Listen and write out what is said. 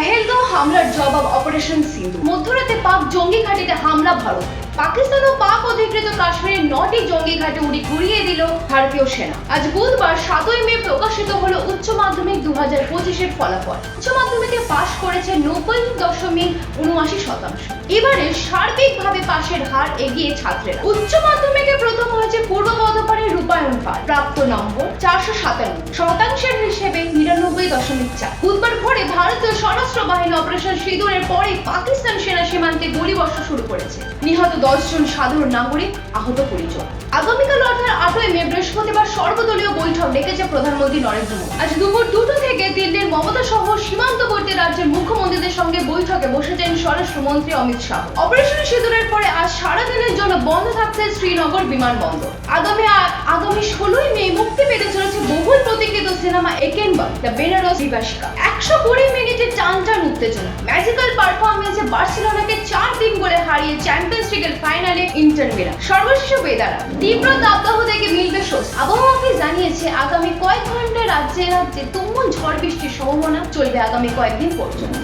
পেহেলগাঁও হামলার জবাব অপারেশন সিন্ধু। মধ্যরাতে পাক জঙ্গি ঘাঁটিতে হামলা ভারত। পাকিস্তান ও পাক অধিকৃত কাশ্মীরের নটি জঙ্গি ঘাটে উড়ি ঘুরিয়ে দিল ভারতীয় সেনা। আজ বুধবার সাতই মে প্রকাশিত হলো উচ্চ মাধ্যমিক দু হাজার পঁচিশের ফলাফল। উচ্চ মাধ্যমিকে পাশ করেছে নব্বই দশমিক উনআশি শতাংশ। এবারে সার্বিকভাবে পাশের হার এগিয়ে ছাত্রেরা। উচ্চ মাধ্যমিকে প্রথম হয়েছে পূর্ব বর্ধমানের রূপায়ণ পাল। প্রাপ্ত নম্বর চারশো সাতান্ন। শতাংশের হিসেবে নিরানব্বই দশমিক চার। বুধবার ভোরে বাহিনী অপারেশন সিঁদুরের পরে পাকিস্তান সেনা সীমান্তে গুলিবর্ষণ শুরু করেছে। নিহত দশজন সাধারণ নাগরিক আহত জন আগামীকাল অর্থাৎ আটই মে বৃহস্পতিবার সর্বদলীয় বৈঠক ডেকেছে প্রধানমন্ত্রী নরেন্দ্র মোদী। আজ দুপুর দুটো থেকে দিল্লির মমতা সহ সীমান্তবর্তী রাজ্যের মুখ্যমন্ত্রীদের সঙ্গে বৈঠকে বসেছেন স্বরাষ্ট্রমন্ত্রী অমিত শাহ। অপারেশন সিঁদুরের পরে আজ সারাদিনের জন্য বন্ধ থাকছে শ্রীনগর বিমানবন্দর। আগামী আগামী ষোলোই মে মুক্তি পেতে চলেছে সিনেমা একেনবা দ্য বেনারস বিভাসিকা একশো কুড়ি মিনিটে টান টান উত্তেজনা ম্যাজিক্যাল পারফরমেন্সে বার্সেলোনাকে চার তিন গোলে হারিয়ে চ্যাম্পিয়ন্স লিগের ফাইনালে ইন্টার মিলান সর্বশেষ বেদারা তীব্র দাবদাহ থেকে মিলবে স্বস্তি আবহাওয়া অফিস জানিয়েছে, আগামী কয়েক ঘণ্টা রাজ্যে রাজ্যে তুমুল ঝড় বৃষ্টির সম্ভাবনা চলবে আগামী কয়েকদিন পর্যন্ত।